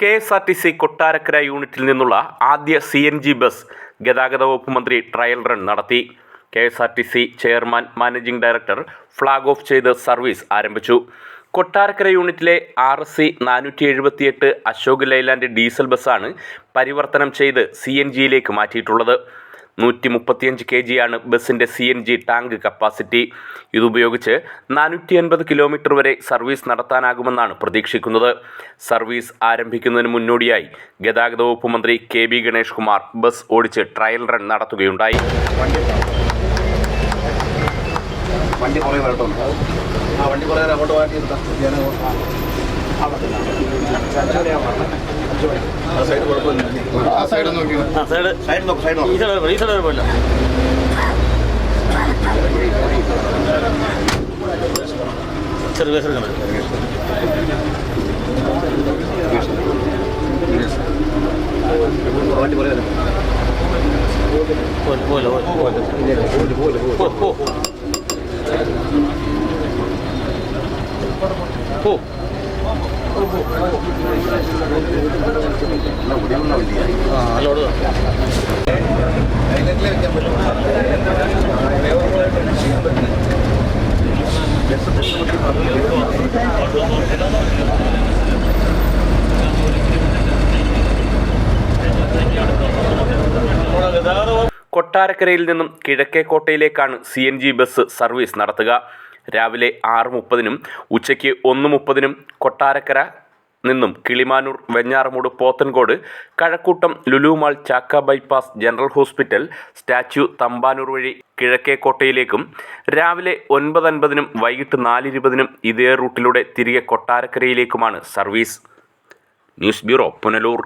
K S R T C Kottarakkara യൂണിറ്റിൽ നിന്നുള്ള ആദ്യ സി എൻ ജി ബസ് ഗതാഗത വകുപ്പ് മന്ത്രി ട്രയൽ റൺ നടത്തി. K S R T C chairman managing director flag off ചെയ്ത് സർവീസ് ആരംഭിച്ചു. കൊട്ടാരക്കര യൂണിറ്റിലെ ആർ സി നാനൂറ്റി എഴുപത്തിയെട്ട് അശോക് ലൈലാൻഡ് ഡീസൽ ബസ്സാണ് പരിവർത്തനം ചെയ്ത് സി എൻ ജിയിലേക്ക് മാറ്റിയിട്ടുള്ളത്. നൂറ്റി മുപ്പത്തിയഞ്ച് കെ ജിയാണ് ബസ്സിന്റെ C N G tank capacity ഇതുപയോഗിച്ച് നാനൂറ്റി അൻപത് കിലോമീറ്റർ വരെ സർവീസ് നടത്താനാകുമെന്നാണ് പ്രതീക്ഷിക്കുന്നത് സർവീസ് ആരംഭിക്കുന്നതിന് മുന്നോടിയായി ഗതാഗത വകുപ്പ് മന്ത്രി K B Ganesh Kumar bus ഓടിച്ച് ട്രയൽ റൺ നടത്തുകയുണ്ടായി വണ്ടി കുറേ ആ വണ്ടി അങ്ങോട്ട് മാറ്റി ഈ സൈഡ് കുഴപ്പമില്ല ചെറിയ കേസ് വണ്ടി കുറേ വരും പോലെ പോലെ പോലെ പോ പോ പോ കൊട്ടാരക്കരയിൽ നിന്നും കിഴക്കേക്കോട്ടയിലേക്കാണ് C N G bus service നടത്തുക. രാവിലെ ആറ് മുപ്പതിനും ഉച്ചയ്ക്ക് ഒന്ന് മുപ്പതിനും കൊട്ടാരക്കര നിന്നും Kilimanoor Venjaramoodu Pothencode Kazhakkoottam lulu mall Chakka bypass general hospital statue Thampanoor വഴി കിഴക്കേക്കോട്ടയിലേക്കും രാവിലെ ഒൻപത് അൻപതിനും വൈകിട്ട് നാലിരുപതിനും ഇതേ റൂട്ടിലൂടെ തിരികെ കൊട്ടാരക്കരയിലേക്കുമാണ് സർവീസ്. News bureau Punalur.